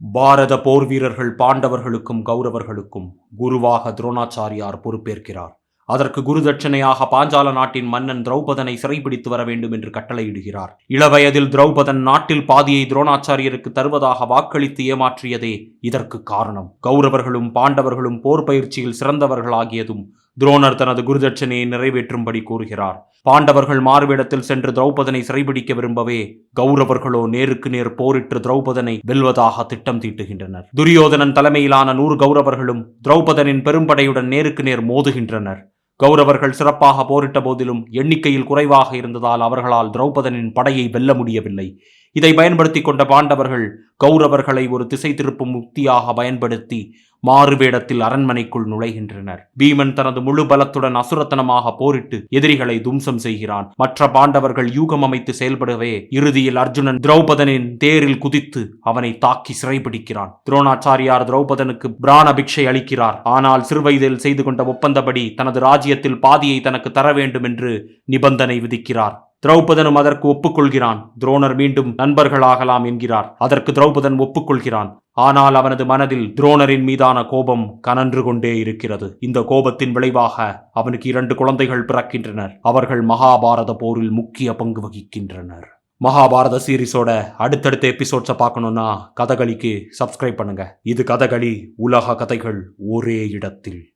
பாரத போர் வீரர்கள் பாண்டவர்களுக்கும் கௌரவர்களுக்கும் குருவாக துரோணாச்சாரியார் பொறுப்பேற்கிறார். அதற்கு குருதட்சணையாக பாஞ்சால நாட்டின் மன்னன் திரௌபதனை சிறைபிடித்து வர வேண்டும் என்று கட்டளையிடுகிறார். இளவயதில் திரௌபதன் நாட்டில் பாதியை துரோணாச்சாரியருக்கு தருவதாக வாக்களித்து ஏமாற்றியதே இதற்கு காரணம். கௌரவர்களும் பாண்டவர்களும் போர் பயிற்சியில் சிறந்தவர்களாகியதும் துரோணர் தனது குருதட்சணையை நிறைவேற்றும்படி கூறுகிறார். பாண்டவர்கள் மாறுவிடத்தில் சென்று திரௌபதனை சிறைபிடிக்க விரும்பவே கௌரவர்களோ நேருக்கு நேர் போரிட்டு திரௌபதனை வெல்வதாக திட்டம் தீட்டுகின்றனர். துரியோதனன் தலைமையிலான நூறு கௌரவர்களும் திரௌபதனின் பெரும்படையுடன் நேருக்கு நேர் மோதுகின்றனர். கௌரவர்கள் சிறப்பாக போரிட்ட போதிலும் எண்ணிக்கையில் குறைவாக இருந்ததால் அவர்களால் திரௌபதனின் படையை வெல்ல முடியவில்லை. இதை பயன்படுத்தி கொண்ட பாண்டவர்கள் கௌரவர்களை ஒரு திசை திருப்பும் உக்தியாக பயன்படுத்தி மாறுவேடத்தில் அரண்மனைக்குள் நுழைகின்றனர். பீமன் தனது முழு பலத்துடன் அசுரத்தனமாக போரிட்டு எதிரிகளை தும்சம் செய்கிறான். மற்ற பாண்டவர்கள் யூகம் அமைத்து செயல்படவே இறுதியில் அர்ஜுனன் திரௌபதனின் தேரில் குதித்து அவனை தாக்கி சிறைபிடிக்கிறான். துரோணாச்சாரியார் திரௌபதனுக்கு பிராண பிக்ஷை அளிக்கிறார். ஆனால் சிறுவயதில் செய்து கொண்ட ஒப்பந்தப்படி தனது ராஜ்யத்தில் பாதியை தனக்கு தர வேண்டும் என்று நிபந்தனை விதிக்கிறார். திரௌபதனும் அதற்கு ஒப்புக்கொள்கிறான். துரோணர் மீண்டும் நண்பர்களாகலாம் என்கிறார். அதற்கு திரௌபதன் ஒப்புக்கொள்கிறான். ஆனால் அவனது மனதில் துரோணரின் மீதான கோபம் கனன்று கொண்டே இருக்கிறது. இந்த கோபத்தின் விளைவாக அவனுக்கு இரண்டு குழந்தைகள் பிறக்கின்றனர். அவர்கள் மகாபாரத போரில் முக்கிய பங்கு வகிக்கின்றனர். மகாபாரத சீரிஸோட அடுத்தடுத்த எபிசோட்ஸை பார்க்கணும்னா கதகளிக்கு சப்ஸ்கிரைப் பண்ணுங்க. இது கதகளி உலக கதைகள் ஒரே இடத்தில்.